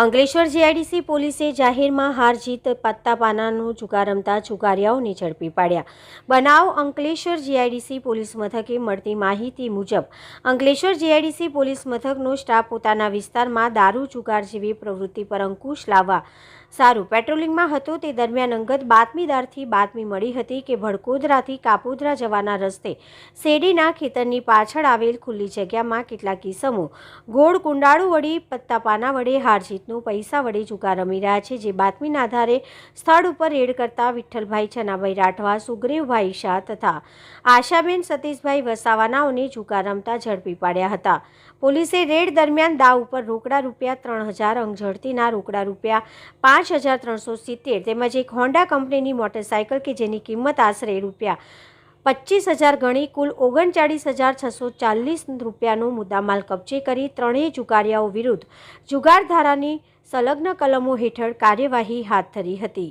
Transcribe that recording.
Ankleshwar GIDC પોલીસે જાહેરમાં હાર જીત પત્તા પાનાનો જુગાર રમતા જુગારિયાઓને ઝડપી પાડ્યા. બનાવ અંકલેશ્વર જીઆઈડીસી પોલીસ મથકે મળતી માહિતી મુજબ, અંકલેશ્વર જીઆઈડીસી પોલીસ મથકનો સ્ટાફ પોતાના વિસ્તારમાં દારૂ જુગાર જેવી પ્રવૃત્તિ પર અંકુશ લાવવા સારું પેટ્રોલિંગમાં હતો. તે દરમિયાન અંગત બાતમીદારથી બાતમી મળી હતી કે ભડકોદરાથી કાપોદરા જવાના રસ્તે શેરડીના ખેતરની પાછળ આવેલ ખુલ્લી જગ્યામાં કેટલાક કિસમો ગોળ કુંડાળુ વળી પત્તા પાના વડે હાર જીતનું પૈસા વડે જુગાર રમી રહ્યા છે, જે બાતમીના આધારે સ્થળ ઉપર રેડ કરતા વિઠ્ઠલભાઈ છનાભાઈ રાઠવા, સુગ્રીવભાઈ શાહ તથા આશાબેન સતીશભાઈ વસાવાનાઓને જુગાર રમતા ઝડપી પાડ્યા હતા. પોલીસે રેડ દરમિયાન દાવ ઉપર રોકડા રૂપિયા ત્રણ હજાર અંગ ઝડતીના રોકડા રૂપિયા પાંચ હજાર ત્રણસો સિત્તેર તેમજ એક હોન્ડા કંપનીની મોટરસાયકલ કે જેની કિંમત આશરે રૂપિયા પચીસ હજાર ગણી કુલ ઓગણચાળીસ હજાર છસો ચાલીસ રૂપિયાનો મુદ્દામાલ કબજે કરી ત્રણેય જુગારિયાઓ વિરુદ્ધ જુગાર ધારાની સંલગ્ન કલમો હેઠળ કાર્યવાહી હાથ ધરી હતી.